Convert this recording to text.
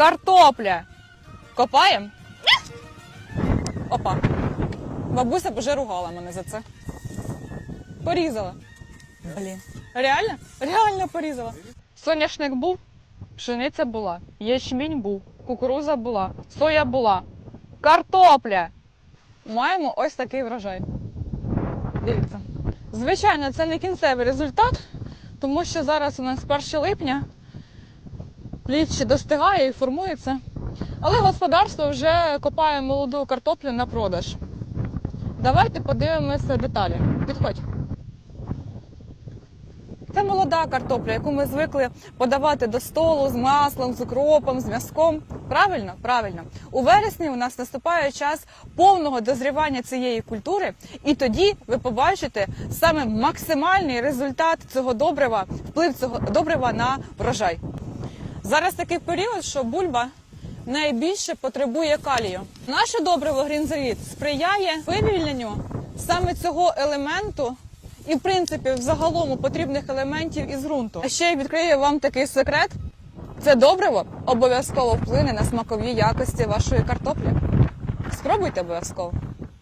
Картопля. Копаємо? Опа. Бабуся б вже ругала мене за це. Порізала. Блін. Реально? Реально порізала. Соняшник був, пшениця була, ячмінь був, кукуруза була, соя була, картопля. Маємо ось такий врожай. Дивіться. Звичайно, це не кінцевий результат, тому що зараз у нас 1 липня, плід ще достигає і формується. Але господарство вже копає молоду картоплю на продаж. Давайте подивимося деталі. Підходь. Це молода картопля, яку ми звикли подавати до столу з маслом, з укропом, з м'язком. Правильно? Правильно. У вересні у нас наступає час повного дозрівання цієї культури, і тоді ви побачите саме максимальний результат цього добрива, вплив цього добрива на врожай. Зараз такий період, що бульба найбільше потребує калію. Наше добриво Грінзеліт сприяє вивільненню саме цього елементу і, в принципі, взагалом потрібних елементів із ґрунту. А ще я відкрию вам такий секрет: це добриво обов'язково вплине на смакові якості вашої картоплі. Спробуйте обов'язково.